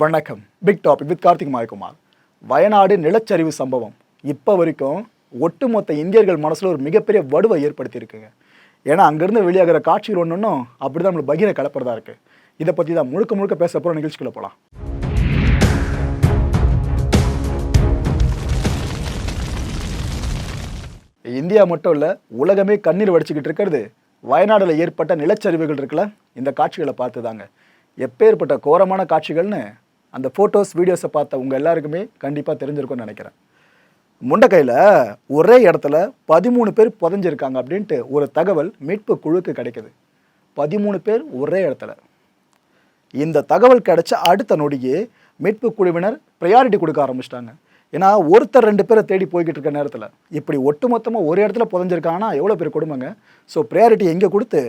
வணக்கம். Big topic with Karthik Mayakumar. Wayanad நிலச்சரிவு சம்பவம். இப்போ வரைக்கும் ஒட்டுமொத்த இந்தியர்கள் மனசில் ஒரு மிகப்பெரிய வடுவை ஏற்படுத்தியிருக்குங்க. ஏன்னா அங்கேருந்து வெளியாகிற காட்சிகள் ஒன்று ஒன்றும் அப்படி தான் நம்மளுக்கு பகிர கலப்புறதா இருக்குது இதை பற்றி தான் முழுக்க முழுக்க பேச போகிற நிகழ்ச்சிக்குள்ளே போகலாம் இந்தியா மட்டும் இல்லை உலகமே கண்ணீர் வடிச்சுக்கிட்டு இருக்கிறது. வயநாடுல ஏற்பட்ட நிலச்சரிவுகள் இருக்குல்ல இந்த காட்சிகளை பார்த்து தாங்க எப்பேற்பட்ட கோரமான காட்சிகள்னு அந்த ஃபோட்டோஸ் வீடியோஸை பார்த்த உங்கள் எல்லாருக்குமே கண்டிப்பாக தெரிஞ்சிருக்கும்னு நினைக்கிறேன். முண்டக்கையில் ஒரே இடத்துல பதிமூணு பேர் புதைஞ்சிருக்காங்க அப்படின்ட்டு ஒரு தகவல் மீட்பு குழுக்கு கிடைக்குது. பதிமூணு பேர் ஒரே இடத்துல. இந்த தகவல் கிடைச்ச அடுத்த நொடியே மீட்பு குழுவினர் ப்ரையாரிட்டி கொடுக்க ஆரம்பிச்சிட்டாங்க. ஏன்னா ஒருத்தர் ரெண்டு பேரை தேடி போய்கிட்டு இருக்க நேரத்தில் இப்படி ஒட்டுமொத்தமாக ஒரு இடத்துல புதஞ்சிருக்காங்கன்னா எவ்வளோ பேர் கொடுமைங்க? ஸோ ப்ரையாரிட்டி எங்கே கொடுத்து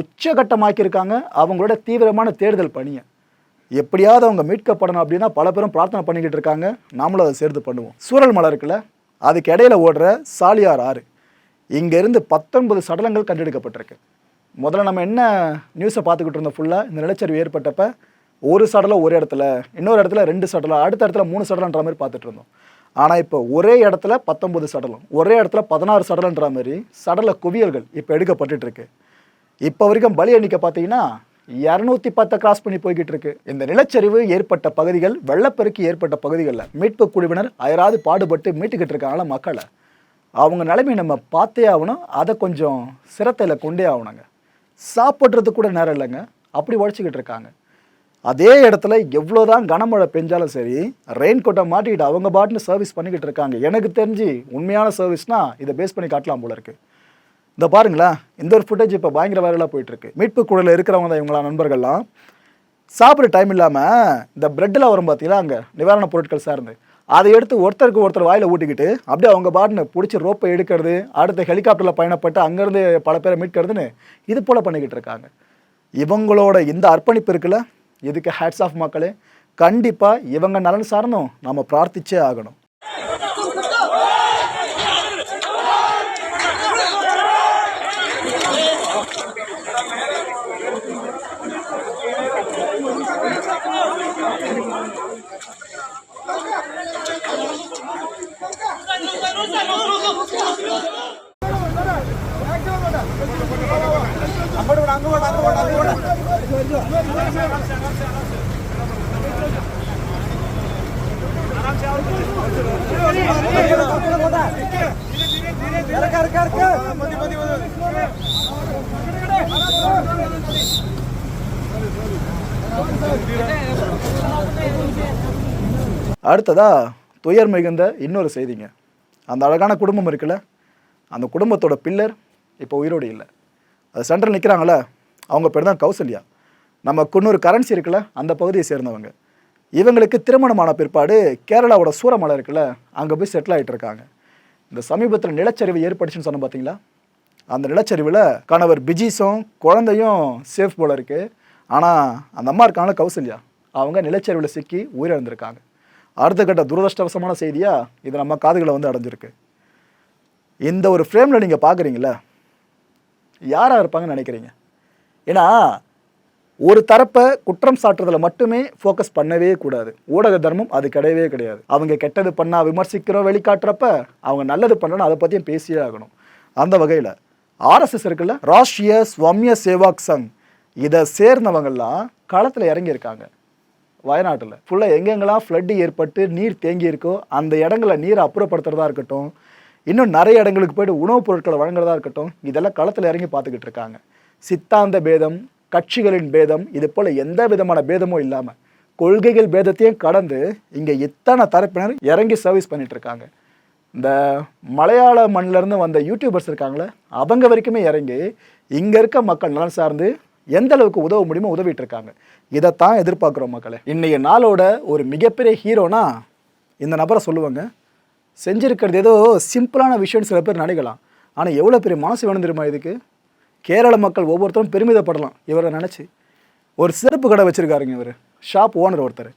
உச்சகட்டமாக்கியிருக்காங்க அவங்களோட தீவிரமான தேடுதல் பணியை. எப்படியாவது அவங்க மீட்கப்படணும் அப்படின்னா பல பேரும் பிரார்த்தனை பண்ணிக்கிட்டு இருக்காங்க. நாமளும் அதை சேர்த்து பண்ணுவோம். சூழல் மலை இருக்குல்ல அதுக்கு இடையில ஓடுற சாலியார் ஆறு. இங்கேருந்து பத்தொன்பது சடலங்கள் கண்டெடுக்கப்பட்டிருக்கு. முதல்ல நம்ம என்ன நியூஸை பார்த்துக்கிட்டு இருந்தோம் ஃபுல்லாக இந்த நிலச்சரிவு ஏற்பட்டப்ப ஒரு சடலம் ஒரு இடத்துல இன்னொரு இடத்துல ரெண்டு சடலம் அடுத்த இடத்துல மூணு சடலன்ற மாதிரி பார்த்துட்டு இருந்தோம். ஆனால் இப்போ ஒரே இடத்துல பத்தொன்பது சடலம் ஒரே இடத்துல பதினாறு சடலன்ற மாதிரி சடல குவியல்கள் இப்போ எடுக்கப்பட்டுருக்கு இப்போ வரைக்கும் பலி எண்ணிக்கை பார்த்தீங்கன்னா இரநூத்தி பத்தை கிராஸ் பண்ணி போய்கிட்டு இருக்கு இந்த நிலச்சரிவு ஏற்பட்ட பகுதிகள் வெள்ளப்பெருக்கு ஏற்பட்ட பகுதிகளில் மீட்பு குழுவினர் அயராது பாடுபட்டு மீட்டுக்கிட்டு இருக்காங்களா மக்களை? அவங்க நிலைமை நம்ம பார்த்தே ஆகணும். அதை கொஞ்சம் சிரத்தையில் கொண்டே ஆகணுங்க. சாப்பிட்றதுக்கு கூட நேரம் இல்லைங்க. அப்படி உழைச்சிக்கிட்டு இருக்காங்க அதே இடத்துல எவ்வளோதான் கனமழை பெஞ்சாலும் சரி ரெயின் கோட்டை மாட்டிக்கிட்டு அவங்க பாட்டுன்னு சர்வீஸ் பண்ணிக்கிட்டு இருக்காங்க எனக்கு தெரிஞ்சு உண்மையான சர்வீஸ்னால் இதை பேஸ் பண்ணி காட்டலாம் போல இருக்குது இந்த பாருங்களேன் இந்த ஒரு ஃபுட்டேஜ் இப்போ பயங்கர வைரலாக போயிட்டுருக்கு. மீட்பு குழலில் இருக்கிறவங்க தான் இவங்களா நண்பர்கள்லாம். சாப்பிட்ற டைம் இல்லாமல் இந்த பிரெட்டில் வரும் பார்த்தீங்களா அங்கே நிவாரணப் பொருட்கள் சார்ந்து. அதை எடுத்து ஒருத்தருக்கு ஒருத்தர் வாயில் ஊட்டிக்கிட்டு அப்படியே அவங்க பாட்டுன்னு பிடிச்சி ரோப்பை எடுக்கிறது அடுத்த ஹெலிகாப்டரில் பயணப்பட்டு அங்கேருந்து பல பேரை மீட்கிறதுன்னு இது போல் பண்ணிக்கிட்டு இருக்காங்க. இவங்களோட இந்த அர்ப்பணிப்பு இருக்குல்ல இதுக்கு ஹேட்ஸ் ஆஃப் மக்களே. கண்டிப்பாக இவங்க நலன் சார்ந்தும் நம்ம பிரார்த்திச்சே ஆகணும். அடுத்ததா துயர் மிகுந்த இன்னொரு செய்திங்க. அந்த அழகான குடும்பம் இருக்குல்ல? அந்த குடும்பத்தோட பில்லர் இப்போ உயிரோடு இல்லை. அது சென்டரில் நிற்கிறாங்களே அவங்க பேர் தான் கௌசல்யா. நம்ம குன்னூர் கரன்சி இருக்குல்ல? அந்த பகுதியை சேர்ந்தவங்க. இவங்களுக்கு திருமணமான பிற்பாடு கேரளாவோட சூரமலை இருக்குல்ல? அங்கே போய் செட்டில் ஆகிட்டு இருக்காங்க. இந்த சமீபத்தில் நிலச்சரிவு ஏற்பட்டுச்சுன்னு சொன்னோம் பார்த்தீங்களா அந்த நிலச்சரிவில் கணவர் பிஜிஸும் குழந்தையும் சேஃப் போல இருக்குது ஆனால் அந்த அம்மா இருக்காங்கள கௌசல்யா அவங்க நிலச்சரிவில் சிக்கி உயிரிழந்திருக்காங்க. அடுத்த கட்ட துரதிருஷ்டவசமான செய்தியாக இது நம்ம காதுகளை வந்து அடைஞ்சிருக்கு. இந்த ஒரு ஃப்ரேமில் நீங்கள் பார்க்குறீங்களா யாராக இருப்பாங்கன்னு நினைக்கிறீங்க? ஏன்னா ஒரு தரப்பை குற்றம் சாட்டுறதுல மட்டுமே ஃபோக்கஸ் பண்ணவே கூடாது. ஊடக தர்மம் அது கிடையவே கிடையாது. அவங்க கெட்டது பண்ணால் விமர்சிக்கிறோம் வெளிக்காட்டுறப்ப அவங்க நல்லது பண்ணணும் அதை பற்றியும் பேசியே ஆகணும். அந்த வகையில் ஆர்எஸ்எஸ் இருக்குல்ல ராஷ்ட்ரிய ஸ்வம்ய சேவாக் சங். இதை சேர்ந்தவங்கள்லாம் களத்தில் இறங்கியிருக்காங்க. வயநாட்டில். ஃபுல்லாக எங்கெங்கெல்லாம் ஃப்ளட்டு ஏற்பட்டு நீர் தேங்கி இருக்கோ அந்த இடங்களை நீரை அப்புறப்படுத்துறதா இருக்கட்டும் இன்னும் நிறைய இடங்களுக்கு போய்ட்டு உணவுப் பொருட்களை வழங்குறதா இருக்கட்டும் இதெல்லாம் களத்தில் இறங்கி பார்த்துக்கிட்டு இருக்காங்க. சித்தாந்த பேதம் கட்சிகளின் பேதம் இது போல் எந்த விதமான பேதமும் இல்லாமல் கொள்கைகள் பேதத்தையும் கடந்து இங்கே எத்தனை தரப்பினர் இறங்கி சர்வீஸ் பண்ணிகிட்டு இருக்காங்க. இந்த மலையாள மண்ணிலேருந்து வந்த யூடியூபர்ஸ் இருக்காங்களே அவங்க வரைக்குமே இறங்கி இங்கே இருக்க மக்கள் நலன் சார்ந்து எந்த அளவுக்கு உதவ முடியுமோ உதவிட்டு இருக்காங்க இதைத்தான் எதிர்பார்க்குறோம் மக்களை. இன்றைய நாளோட ஒரு மிகப்பெரிய ஹீரோனா இந்த நபரை சொல்லுவாங்க. செஞ்சுருக்கிறது ஏதோ சிம்பிளான விஷயம்னு சில பேர் நினைக்கலாம். ஆனால் எவ்வளோ பெரிய மனசு வேணும் தெரியுமா இதுக்கு? கேரள மக்கள் ஒவ்வொருத்தரும் பெருமிதப்படலாம். இவரை நினச்சி. ஒரு சிறப்பு கடை வச்சுருக்காருங்க இவர். ஷாப் ஓனர் ஒருத்தர்.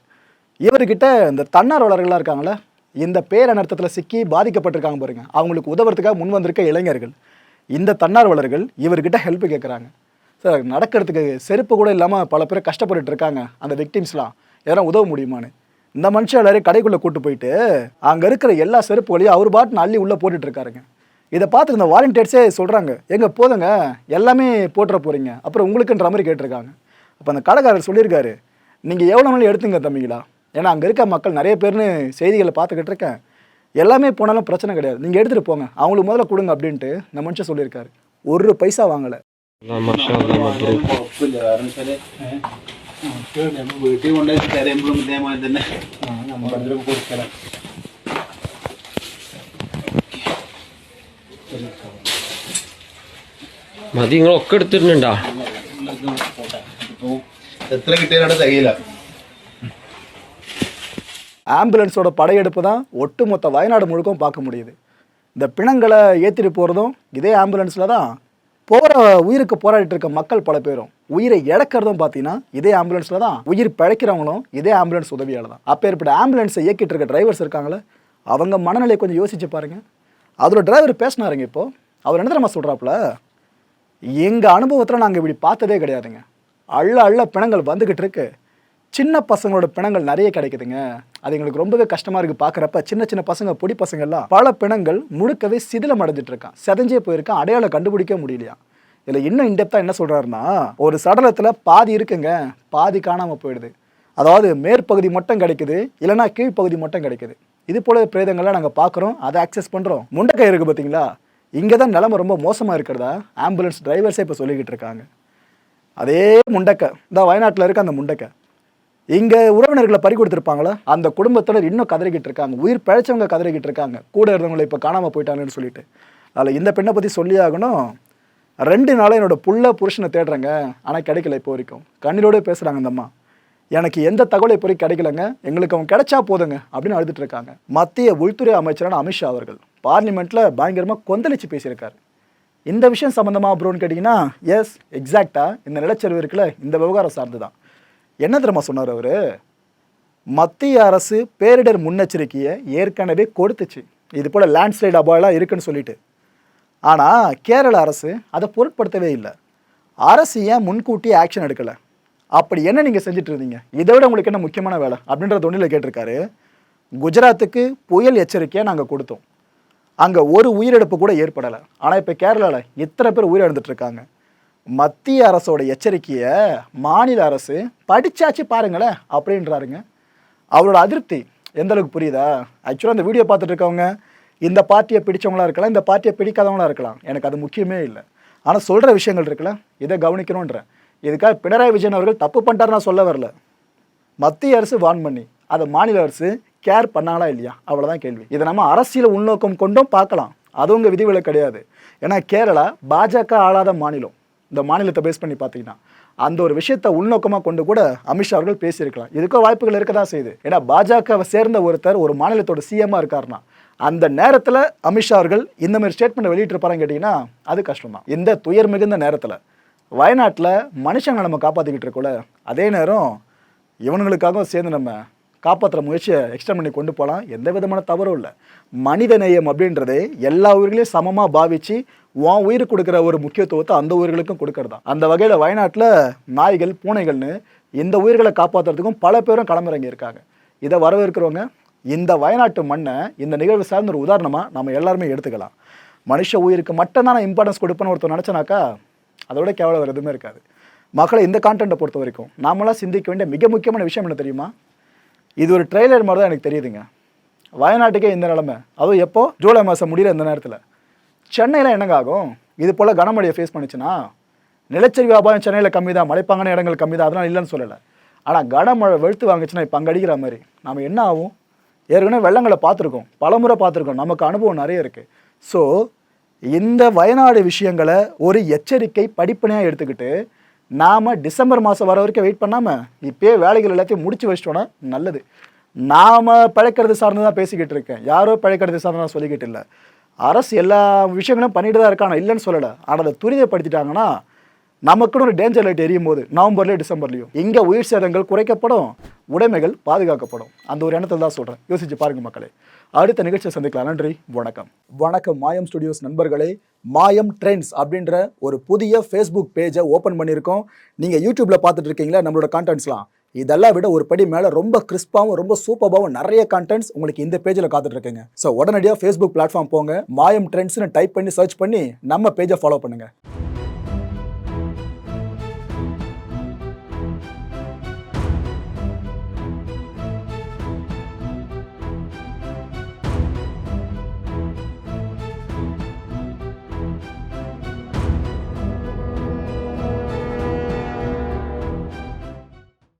இவர்கிட்ட இந்த தன்னார்வலர்களாக இருக்காங்களே இந்த பேரனர்த்தத்தில் சிக்கி பாதிக்கப்பட்டிருக்காங்க பாருங்கள் அவங்களுக்கு உதவுறதுக்காக முன் வந்திருக்க இளைஞர்கள். இந்த தன்னார்வலர்கள் இவர்கிட்ட ஹெல்ப் கேட்குறாங்க சார் நடக்கிறதுக்கு செருப்பு கூட இல்லாமல் பல பேர் கஷ்டப்பட்டுட்டு இருக்காங்க. அந்த விக்டிம்ஸ்லாம் யாரும் உதவ முடியுமான்னு. இந்த மனுஷன் எல்லாரையும் கடைக்குள்ளே கூட்டு போயிட்டு அங்கே இருக்கிற எல்லா செருப்புகளையும் அவர் பாட்டு அள்ளி உள்ளே போட்டுட்டு இருக்காருங்க. இதை பார்த்து இந்த வாலண்டியர்ஸே சொல்கிறாங்க எங்கே போதுங்க? எல்லாமே போட்டுற போகிறீங்க அப்புறம் உங்களுக்குன்ற மாதிரி கேட்டிருக்காங்க. அப்போ அந்த கடைக்காரர் சொல்லியிருக்காரு நீங்கள் எவ்வளோ நாளும் எடுத்துங்க தம்பிங்களா? ஏன்னா அங்கே இருக்க மக்கள் நிறைய பேர்னு செய்திகளை பார்த்துக்கிட்டு இருக்கேன். எல்லாமே போனாலும் பிரச்சனை கிடையாது. நீங்கள் எடுத்துகிட்டு போங்க. அவங்களுக்கு முதல்ல கொடுங்க அப்படின்ட்டு இந்த மனுஷன் சொல்லியிருக்காரு. ஒரு பைசா வாங்கலை. മാഷാ മബ്രൂക്ക് വീട്ടിൽ കൊണ്ടുപോയി കരയുമ്പോഴും ഇതേമാതിരി തന്നെ കൊടുക്കണം മതി നിങ്ങളൊക്കെ എടുത്തിട്ടുണ്ടാ ഇപ്പോൾ എത്ര കിട്ടിയാലും തികയില്ല ஆம்புலன்ஸோட படையெடுப்பு தான் ஒட்டுமொத்த வயநாடு முழுக்கும் பார்க்க முடியுது இந்த பிணங்களை ஏற்றிட்டு போகிறதும் இதே ஆம்புலன்ஸில் தான் போகிற உயிருக்கு போராடிட்டு இருக்க மக்கள் பல பேரும் உயிரை இழக்கிறதும் பார்த்தீங்கன்னா இதே ஆம்புலன்ஸில் தான் உயிர் பிழைக்கிறவங்களும் இதே ஆம்புலன்ஸ் உதவியால் தான். அப்பேற்பட்ட ஆம்புலன்ஸை இயக்கிட்டு இருக்க டிரைவர்ஸ் இருக்காங்களே அவங்க மனநிலையை கொஞ்சம் யோசிச்சு பாருங்கள் அதோட டிரைவர் பேசினாருங்க இப்போது அவர் என்ன தெரியுமா சொல்கிறாப்புல எங்கள் அனுபவத்தில் நாங்கள் இப்படி பார்த்ததே கிடையாதுங்க. அள்ள அள்ள பிணங்கள் வந்துக்கிட்டு இருக்குது சின்ன பசங்களோட பிணங்கள் நிறைய கிடைக்குதுங்க. அது எங்களுக்கு ரொம்பவே கஷ்டமாக இருக்குது பார்க்குறப்ப சின்ன சின்ன பசங்க பொடி பசங்க எல்லாம் பல பிணங்கள் முழுக்கவே சிதிலம் அடைஞ்சிட்டு இருக்கான் செதஞ்சே போயிருக்கான் அடையாளம் கண்டுபிடிக்க முடியலையா? இதில் இன்னும் இன்டெப்த்தாக என்ன சொல்கிறாருன்னா ஒரு சடலத்தில் பாதி இருக்குங்க பாதி காணாமல் போயிடுது. அதாவது மேற்பகுதி மட்டும் கிடைக்குது இல்லைன்னா கீழ்ப்பகுதி மட்டும் கிடைக்குது. இது போல பிரேதங்கள்லாம் நாங்கள் பார்க்குறோம் அதை ஆக்சஸ் பண்ணுறோம் முண்டக்கை இருக்குது பார்த்தீங்களா இங்கே தான் நிலமை ரொம்ப மோசமாக இருக்கிறதா? ஆம்புலன்ஸ் டிரைவர்ஸே இப்போ சொல்லிக்கிட்டு இருக்காங்க. அதே முண்டக்கை. இந்த வயநாட்டில் இருக்க அந்த முண்டக்கை. இங்கே உறவினர்களை பறி கொடுத்துருப்பாங்களா? அந்த குடும்பத்தினர் இன்னும் கதறிக்கிட்டு இருக்காங்க. உயிர் பிழைச்சவங்க கதறிக்கிட்டு இருக்காங்க. கூட இருந்தவங்களை இப்போ காணாமல் போயிட்டாங்கன்னு சொல்லிட்டு. அதில் இந்த பெண்ணை பற்றி சொல்லி ஆகணும். ரெண்டு நாளாக என்னோட புள்ள புருஷனை தேடுறேங்க. ஆனால் கிடைக்கல இப்போ வரைக்கும். கண்ணீரோட பேசுகிறாங்க இந்த அம்மா. எனக்கு எந்த தகவலை இப்போ கிடைக்கலங்க. எங்களுக்கு அவன் கிடைச்சா போதுங்க அப்படின்னு அழுதுட்டு இருக்காங்க. மத்திய உள்துறை அமைச்சரான அமித்ஷா அவர்கள் பார்லிமெண்ட்டில் பயங்கரமாக கொந்தளிச்சு பேசியிருக்காரு. இந்த விஷயம் சம்மந்தமாக ப்ரோன்னு கேட்டிங்கன்னா எஸ் எக்ஸாக்டாக இந்த நிலச்சரிவு இருக்குல்ல இந்த விவகாரம் சார்ந்து தான் என்ன தெரியுமா சொன்னார் அவர்? மத்திய அரசு பேரிடர் முன்னெச்சரிக்கையை ஏற்கனவே கொடுத்துச்சு. இது போல் லேண்ட்ஸ்லைடு அபாயெல்லாம் இருக்குன்னு சொல்லிட்டு. ஆனால் கேரள அரசு அதை பொருட்படுத்தவே இல்லை. அரசு ஏன் முன்கூட்டி ஆக்ஷன் எடுக்கலை? அப்படி என்ன நீங்கள் செஞ்சுட்டு இருந்தீங்க? இதை விட உங்களுக்கு என்ன முக்கியமான வேலை? அப்படின்ற தொண்டில் கேட்டிருக்காரு. குஜராத்துக்கு புயல் எச்சரிக்கையை நாங்கள் கொடுத்தோம். அங்கே ஒரு உயிரிழப்பு கூட ஏற்படலை. ஆனால் இப்போ கேரளாவில் இத்தனை பேர் உயிரிழந்துட்டு இருக்காங்க. மத்திய அரசோட எச்சரிக்கையை மாநில அரசு படித்தாச்சு பாருங்களேன் அப்படின்றாருங்க. அவரோட அதிருப்தி எந்த அளவுக்கு புரியுதா? ஆக்சுவலாக அந்த வீடியோ பார்த்துட்டு இருக்கவங்க இந்த பார்ட்டியை பிடிச்சவங்களா இருக்கலாம் இந்த பார்ட்டியை பிடிக்காதவங்களா இருக்கலாம். எனக்கு அது முக்கியமே இல்லை. ஆனால் சொல்கிற விஷயங்கள் இருக்குல்ல இதை கவனிக்கணுன்றேன் இதுக்காக பினராயி விஜயன் அவர்கள் தப்பு பண்ணிட்டாரு நான் சொல்ல வரல. மத்திய அரசு வான் பண்ணி அதை மாநில அரசு கேர் பண்ணாங்களா இல்லையா? அவ்வளோதான் கேள்வி. இதை நம்ம அரசியல் உள்நோக்கம் கொண்டும் பார்க்கலாம். அது உங்கள் விதிவிலை கிடையாது. ஏன்னா கேரளா பாஜக ஆளாத மாநிலம். இந்த மாநிலத்தை பேஸ் பண்ணி பார்த்தீங்கன்னா அந்த ஒரு விஷயத்தை உள்நோக்கமாக கொண்டு கூட அமித்ஷா அவர்கள் பேசியிருக்கலாம். இதுக்கோ வாய்ப்புகள் இருக்க தான் செய்யுது. ஏன்னா பாஜகவை சேர்ந்த ஒருத்தர் ஒரு மாநிலத்தோட சிஎம்மாக இருக்காருன்னா அந்த நேரத்தில் அமித்ஷா அவர்கள் இந்த மாதிரி ஸ்டேட்மெண்ட் வெளியிட்டிருப்பாருன்னு கேட்டிங்கன்னா அது கஷ்டம் தான் இந்த துயர் மிகுந்த நேரத்தில் வயநாட்டில் மனுஷங்களை நம்ம காப்பாற்றிக்கிட்டு இருக்கோல அதே நேரம் இவனுங்களுக்காகவும் சேர்ந்து நம்ம காப்பாற்றுற முயற்சியை எக்ஸ்டெண்ட் பண்ணி கொண்டு போகலாம் எந்த விதமான தவறும் இல்லை. மனித நேயம் அப்படின்றது எல்லா உயிர்களையும் சமமாக பாவிச்சு உன் உயிர் கொடுக்குற ஒரு முக்கியத்துவத்தை அந்த உயிர்களுக்கும் கொடுக்கறது. தான் அந்த வகையில் வயநாட்டில் நாய்கள் பூனைகள்னு இந்த உயிர்களை காப்பாற்றுறதுக்கும் பல பேரும் களமிறங்கி இருக்காங்க இதை வரவேற்கிறவங்க இந்த வயநாட்டு மண்ணை இந்த நிகழ்வு சார்ந்த ஒரு உதாரணமாக நம்ம எல்லாருமே எடுத்துக்கலாம். மனுஷ உயிருக்கு மட்டும்தான் நான் இம்பார்ட்டன்ஸ் கொடுப்பேன்னு ஒருத்தர் நினச்சனாக்கா அதோட கேவலம் வேறு எதுவுமே இருக்காது. மக்களை இந்த கான்டென்ட்டை பொறுத்த வரைக்கும் நாமளாம் சிந்திக்க வேண்டிய மிக முக்கியமான விஷயம் என்ன தெரியுமா? இது ஒரு ட்ரெய்லர் மாதிரி தான் எனக்கு தெரியுதுங்க. வயநாட்டுக்கே இந்த நிலமை. அதுவும் எப்போ? ஜூலை மாதம் முடிகிற இந்த நேரத்தில். சென்னையில் என்னங்க ஆகும்? இது போல் கனமழையை ஃபேஸ் பண்ணுச்சுன்னா நிலச்சரி வியாபாரம் சென்னையில் கம்மி தான் மலைப்பாங்கான இடங்கள் கம்மி தான் அதெல்லாம் இல்லைன்னு சொல்லலை. ஆனால் கனமழை வெளுத்து வாங்குச்சுன்னா இப்போ அங்கே அடிக்கிற மாதிரி. நம்ம என்ன ஆகும்? ஏற்கனவே வெள்ளங்களை பார்த்துருக்கோம். பலமுறை பார்த்துருக்கோம். நமக்கு அனுபவம் நிறைய இருக்குது ஸோ இந்த வயநாடு விஷயங்களை ஒரு எச்சரிக்கை படிப்பனையாக எடுத்துக்கிட்டு நாம் டிசம்பர் மாதம் வர வரைக்கும் வெயிட் பண்ணாமல் இப்போயே வேலைகள் எல்லாத்தையும் முடிச்சு வச்சிட்டோன்னா நல்லது. நாம் பழைக்கிறது சார்ந்து தான் பேசிக்கிட்டு இருக்கேன். யாரோ பழைக்கிறது சார்ந்து நான் சொல்லிக்கிட்டு இல்லை. அரசு எல்லா விஷயங்களும் பண்ணிட்டு தான் இருக்காங்க இல்லைன்னு சொல்லலை. ஆனால் அதை துரிதப்படுத்திட்டாங்கன்னா நமக்குன்னு ஒரு டேஞ்சர் லைட் எரியும் போது நவம்பர்லேயும் டிசம்பர்லேயும் இங்கே உயிர் சேதங்கள் குறைக்கப்படும் உடைமைகள் பாதுகாக்கப்படும். அந்த ஒரு எண்ணத்தில் தான் சொல்கிறேன் யோசிச்சு பாருங்கள் மக்களே. அடுத்த நிகழ்ச்சியை சந்திக்கலாம். நன்றி. வணக்கம். வணக்கம். மாயம் ஸ்டுடியோஸ் நண்பர்களே மாயம் ட்ரெண்ட்ஸ் அப்படின்ற ஒரு புதிய ஃபேஸ்புக் பேஜை ஓப்பன் பண்ணியிருக்கோம். நீங்கள் யூடியூப்பில் பார்த்துட்டு இருக்கீங்களா நம்மளோட கான்டென்ட்ஸ்லாம் இதெல்லாம் விட ஒரு படி மேலே ரொம்ப கிறிஸ்பாவும் ரொம்ப சூப்பராகவும் நிறைய கண்டென்ட்ஸ் உங்களுக்கு இந்த பேஜில் காத்துட்டு இருக்குங்க ஸோ உடனடியாக ஃபேஸ்புக் பிளாட்ஃபார்ம் போங்க. மாயம் ட்ரெண்ட்ஸ்னு டைப் பண்ணி சர்ச் பண்ணி நம்ம பேஜை ஃபாலோ பண்ணுங்கள்